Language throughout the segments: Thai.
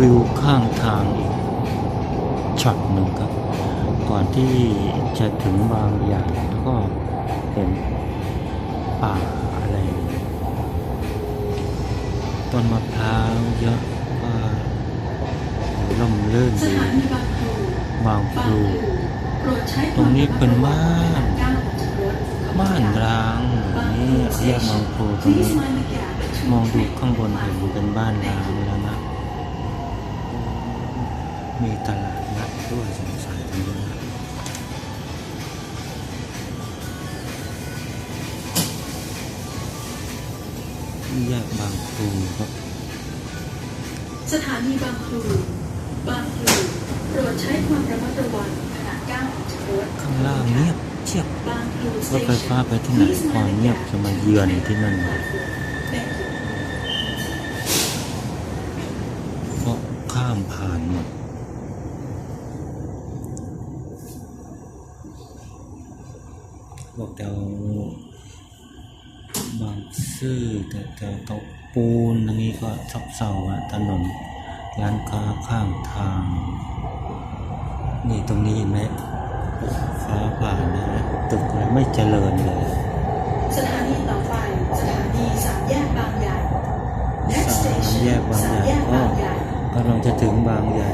วิวข้างทางอีกช็อตหนึ่งครับ ก่อนที่จะถึงบางอย่างก็เป็นป่าอะไร ต้นมะพร้าวเยอะก็ร่มรื่นสดีถานีบางพลูบางพบางลูพลูโปรดใช้ตรงนี้เป็นบ้านก้าวออกจากรถขอบคุณบ้านค่ะร้างนี่แยกบางพลูตรงนี้ Please mind the gap between มองดู train ข้างบน and เห็น platform. เป็นบ้านร้างแล้วนะ มีตลาดนัดด้วยสงสัยตรงนี้นะแยกบางพลูครับ สถานีบางพลูบางพลูโปรดใช้ความระมัดระวังขณะก้าวออกจากรถข้างล่างเงียบเชียบบางพลูรถไฟฟ้าไปที่ไหนพอเงียบจะมาเยือนที่นั่นเพราะข้ามผ่านหมด บอกแถวบางซื่อแต่แถวเตาปูนตรงนี้ก็ซบเซาอะถนนร้านค้าข้างทาง นี่ตรงนี้เห็นไหมฟ้าผ่านนะตึกอะไรไม่เจริญเลย สถานีต่อไปสถานีสามแยกบางใหญ่ Next สาม station แยกบางสาใหมญ่แยกก็บางใหญ่กำลังจะถึงบางใหญ่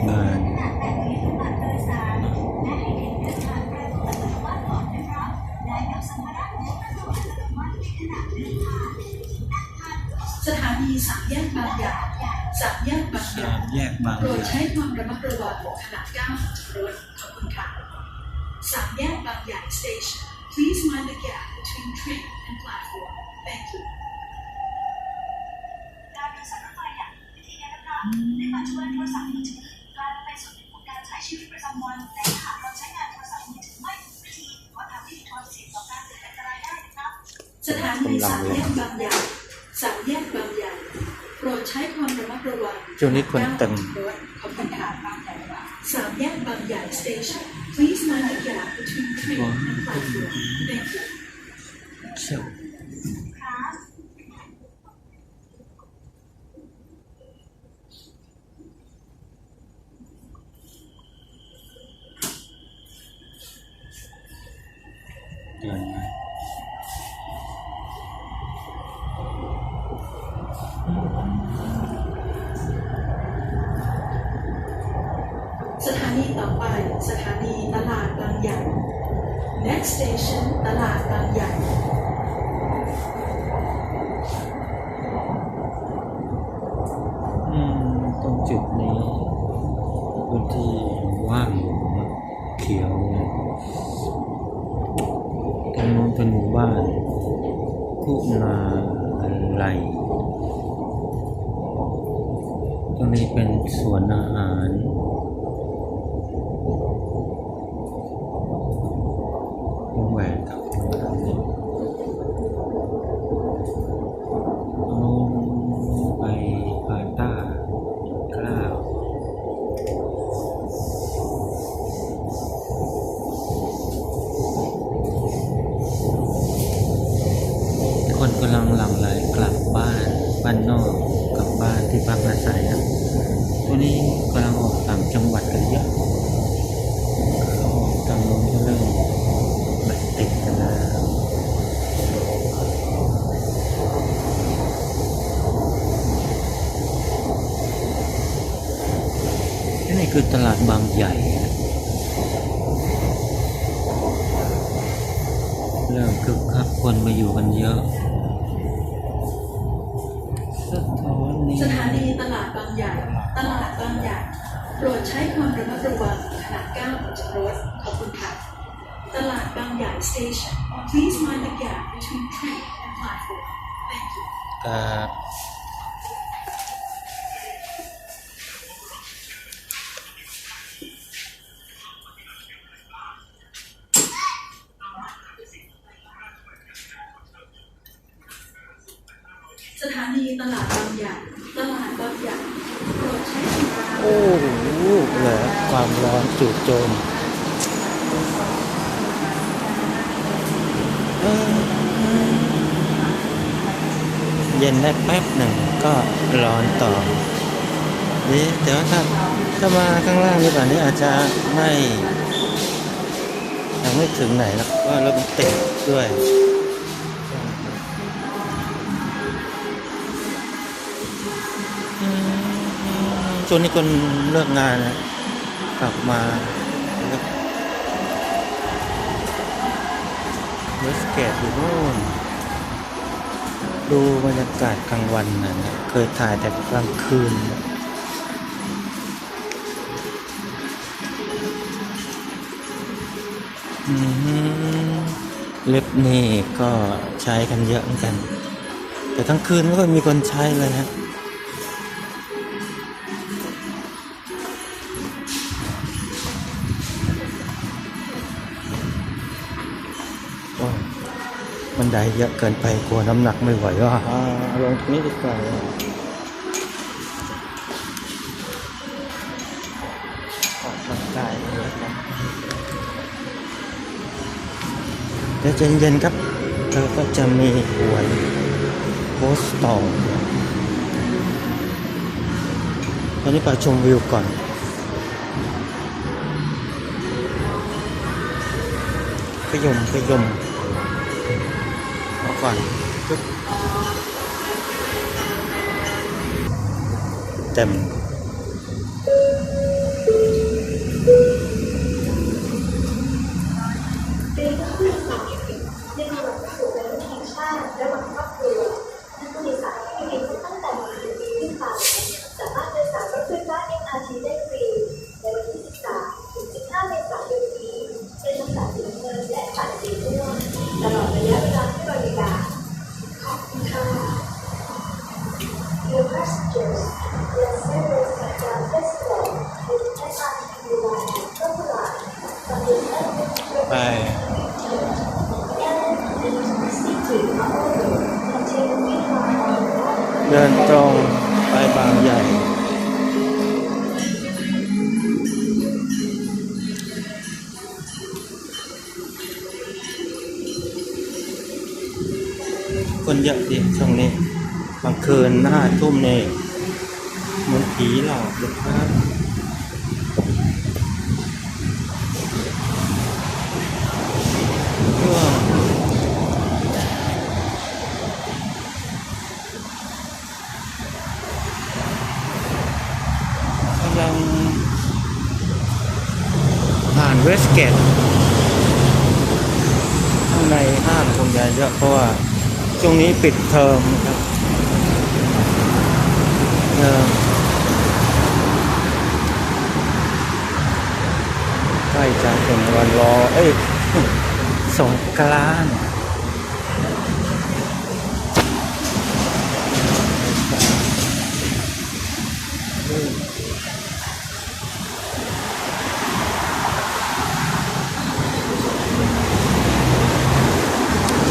สถานีสามแยกบางใหญ่สามแยกบางใหญ่แยกบางโปรดใช้ความระมัดระวังขณะก้าวออกจากรถขอบคุณค่ะสามแยกบางใหญ่ station please mind the gap between train and platform thank you การโดยสารรถไฟอย่างวิธีการรับในปัจจุบันโทรศัพท์ สถานีสามแยกบางใหญ่สามแยกบางใหญ่โปรดใช้ความระมัดระวังช่วงนี้คนเต็มรถขอบคุณค่ะสามแยกบางใหญ่ station please mind the gap between train and platform thank you เชี่ยวเดิน next station ตลาดบางใหญ่อตรงจุดนี้พื้นที่ว่างอยู่เขียวตรงนู้นเป็นหมู่บ้านคุณาอะไรตรงนี้เป็นสวนอาหาร วงแหวนครับวงแหวนนี่ตรงนู้นไปพาต้ากล้าวคนกำลังหลั่งไหลกลับบ้าน บ้านนอกกลับบ้านที่พักอาศัยอะตัวนี้กำลังออกต่างจังหวัดกันเยอะเขาออกทางนู้นก็เริ่มแบบติดกันแล้ว นี่ คือตลาดบางใหญ่ เริ่มคึกคักคนมาอยู่กันเยอะสะท้อนนี่สถานีตลาดบางใหญ่ ตลาดบางใหญ่ โปรดใช้ความระมัดระวังขณะก้าวออกจากรถ ขอบคุณค่ะ ตลาดบางใหญ่ station please mind the gap between train and platform thank you ครับ เย็นได้แป๊บหนึ่งก็ร้อนต่อนี่แต่ว่าถ้าถ้ามาข้างล่างนี่ป่านนี้อาจจะไม่ยังไม่ถึงไหนหรอกเพราะว่ารถมันติดด้วยช่วงนี้คนเลิกงานนะกลับมาแล้วเวสเกตอยู่นู่น ดูบรรยากาศกลางวันนะเคยถ่ายแต่กลางคืนนะอืมเล็บนี่ก็ใช้กันเยอะเหมือนกัน แต่ทั้งคืนไม่ค่อยมีคนใช้เลยฮะ บันไดเยอะเกินไปกลัวน้ำหนักไม่ไหวว่ะอ่าลงตรงนี้ดีกว่าออกกำลังกายเลยครับเดี๋ยวเย็นๆครับเราก็จะมีหวยโพสตองตอนนี้ไปชมวิวก่อนขยมขยม เอา คนเยอะดิช่วงนี้กลางคืนห้าทุ่มเนี่ยเหมือนผีหลอกเลยครับช่วงกำลังผ่านเวสเกตข้างในห้างคงจะเยอะเพราะว่า ช่วงนี้ปิดเทอมครับเออใกล้จะถึงวันรอ เอ้ยสงกรานต์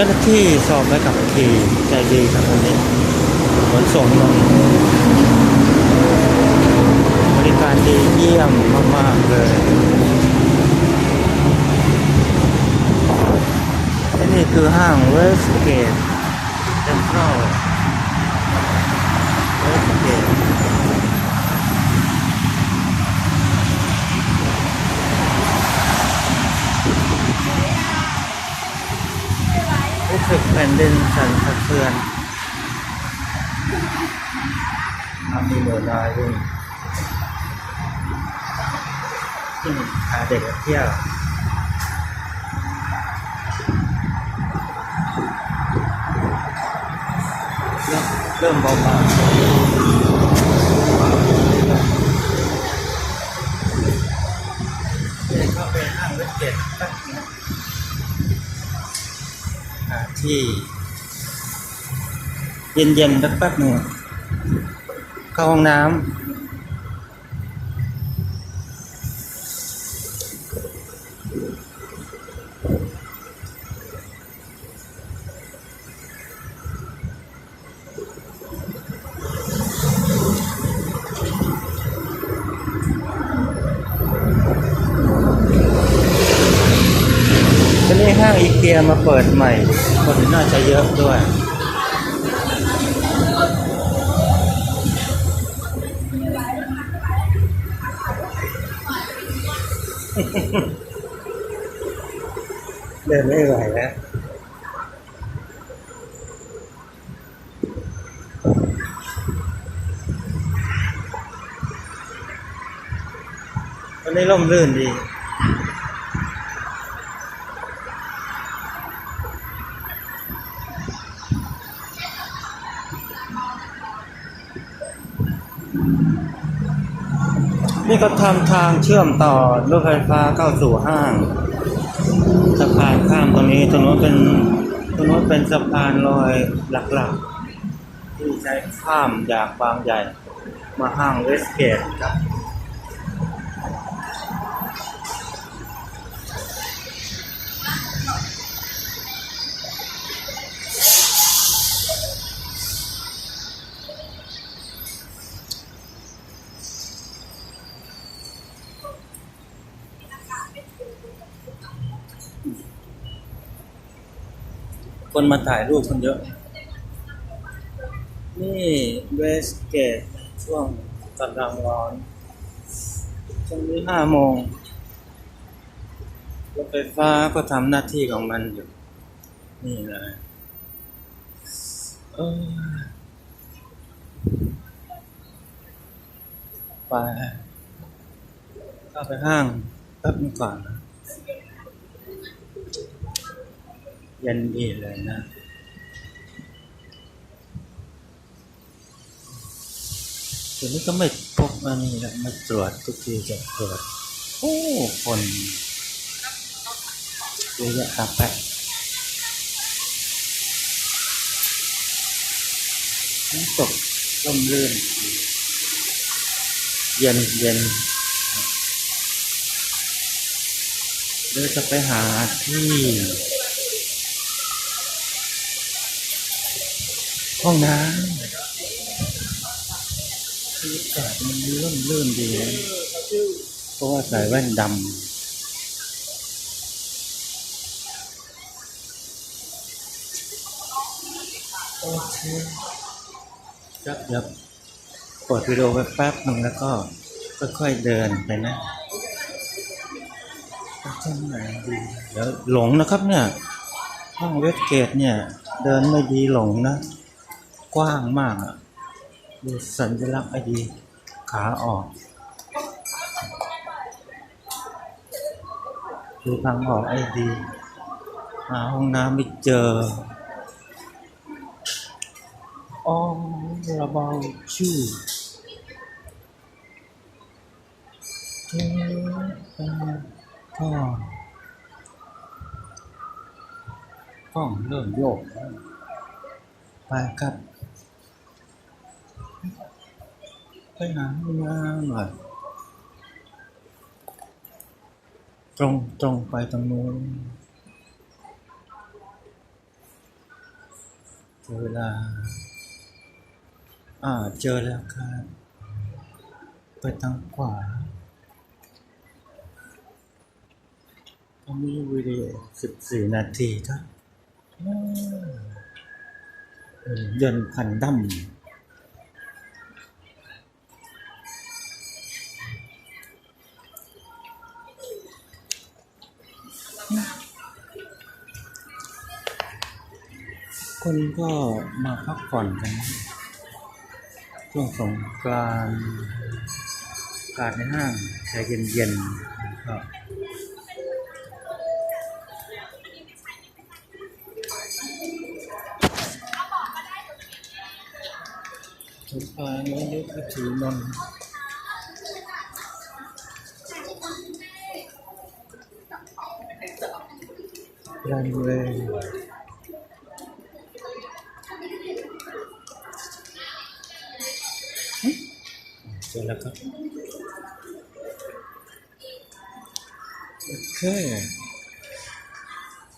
จ้าหน้าที่สอบใบขับขี่ใจดีครับวันนี้ขนส่งนนบริการดีเยี่ยมมาก ๆ เลยและนี่คือห้างเวสเกตเซ็นทรัลเวสเกต สึกแผ่นดินสั่นสะเทือนทำนนี้เดือดร้ายด้วยที่พาเด็กเที่ยวเริ่มเบาๆเด็กก็ไปห้างเล็ก ที่ เย็นๆแป๊บหนึ่งเข้าห้องน้ำ ตอนนี้ห้างอี เกียมาเปิดใหม่ คนน่าจะเยอะด้วยเดินไม่ไหวแล้วตอนนี้ร่มรื่นดี นี่ก็ทำทางเชื่อมต่อรถไฟฟ้าเข้าสู่ห้างสะพานข้ามตรงนี้ตรงนู้นเป็นตรงนู้นเป็นสะพานลอยหลักๆ ที่ใช้ข้ามจากบางใหญ่ มาห้างเวสเกตครับ มาถ่ายรูปคนเยอะ นี่เวสเกตช่วงกำลังร้อนช่วงนี้ห้าโมงรถไฟฟ้าก็ทำหน้าที่ของมันอยู่ นี่เลยเออไปเข้าไปห้างแป๊บนึงก่อนนะ เย็นดีเลยนะทีนี้ก็ไม่พบอันนี้แหละมาตรวจทุกทีจะตรวจโอ้คนเยอะแยะตามไปน้ำตกร่มรื่นเย็นเย็นเดี๋ยวจะไปหาที่ ห้องน้ำบรรยากาศมันร่มรื่นดีนะเพราะว่าใส่แว่นดำโอเคครับเดี๋ยวปิดวิดีโอไปแป๊บหนึ่งแล้วก็ค่อยๆเดินไปนะไปที่ไหนดีเดี๋ยวหลงนะครับเนี่ยห้องเวสเกตเนี่ย เดินไม่ดีหลงนะ กว้างมากอะดูสัญลักษณ์ไอดีขาออกดูทางออกไอดีหาห้องน้ำไม่เจออ๋อระเบาชื่อเจ๊ก็กล้องเริ่มโยกไปครับ ไปหาห้องน้ำหน่อยตรงตรงไปตรงนู้นเวลา อ่าเจอแล้วครับไปทางขวาตอนนี้วิดีโอ14นาทีครับเออยนพันดั้ม คนก็มาพักผ่อนกัน ช่วงสงกรานต์อากาศในห้างใจเย็นๆก็อ่านี้ยุทธถีนนรันเวย์แรับโอเค